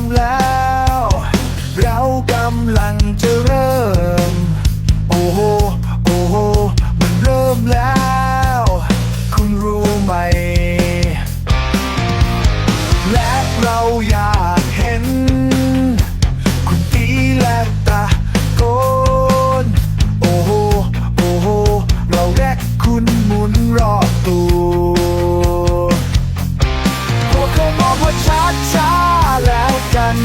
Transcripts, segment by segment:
มแล้ว เรากำลังจะเริ่ม โอ้โห โอ้โห มันเริ่มแล้ว คุณรู้ไหม และเราอยากเห็น คุณตีและตาโกน โอ้โห โอ้โห เราแรกคุณหมุนรอบตัวพวกเขาบอกว่าชัดช้า กัน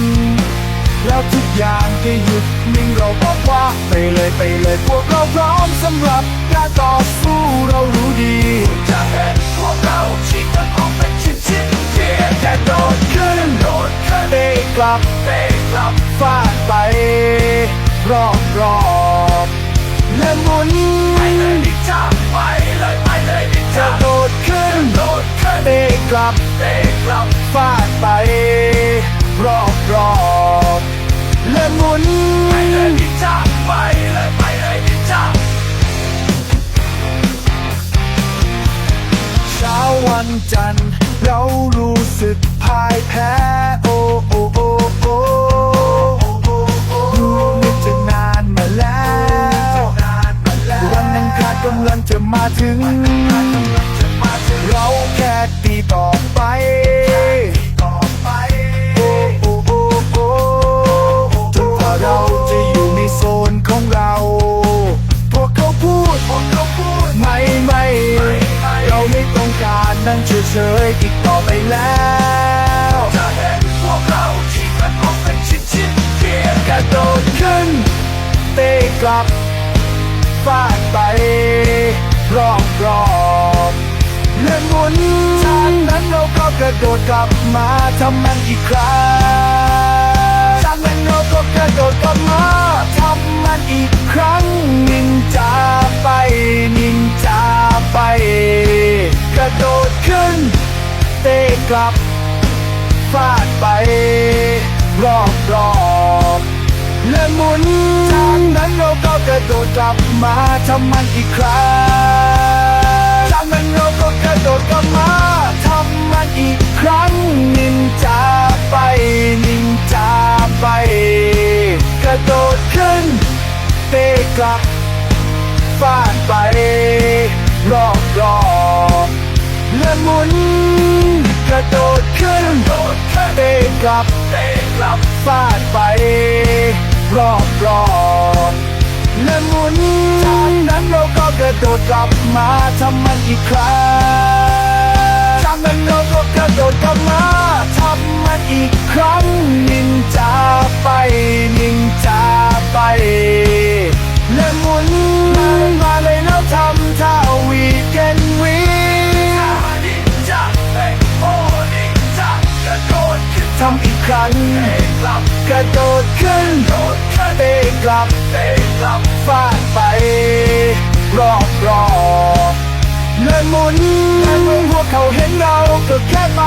แล้วทุกอย่างก็หยุดนิ่งเราบอกว่าไปเลยไปเลยพวกเราพร้อมสำหรับการต่อสู้เรารู้ดีจะเห็นพวกเราชี้กันออกเป็นชิ้นชิ้นเทียแค่โดดขึ้นโดดขึ้นเตะกลับเตะกลับฟาดไป รอบรอบและหมุนไปเลยดิจ้าไปเลยไปเลยดิจ้าะโดดขึ้นโดดขึ้นเตะกลับเตะกลับฟาดไป รอบรอบและหมุนไปเลยดิจ้าไปเลยไปเลยดิจ้าเช้าวันจันทร์เรารู้สึกพ่ายแพ้โอ้โอ้โอ้โอ้ดูนึกจะนานมาแล้ววันอังคารกำลังจะมาถึง เราแค่ตีต่อไป ฟาดไปรอบรอบๆและหมุนจากนั้นเราก็กระโดดกลับมาทำมันอีกครั้งจากนั้นเราก็กระโดดกลับมาทำมันอีกครั้งนินจาไปนินจาไป กระโดดขึ้น เตะกลับฟาดไปรอบรอบ และหมุนจากนั้นเราก็กระโดดกลับมาทำมันอีกครั้งจากนั้นเราก็กระโดดกลับมาทำมันอีกครั้งนินจาไปนินจาไป กระโดดขึ้นเตะกลับฟาดไป รอบรอบๆและหมุนกระโดดขึ้นโดดขึ้นเตะกลับเตะกลับฟาดไป รอบรอบและหมุนจากนั้นเราก็กระโดดกลับมาทำมันอีกครั้งจากนั้นเราก็กระโดดกลับมาทำมันอีกครั้งนินจาไปนินจาไป และหมุน ทำอีกครั้งกระโดดขึ้นเตะกลับเตะกลับฟาดไป รอบรอบเละหมุนและเมื่อพวกเขาเห็นเราก็แค่ไป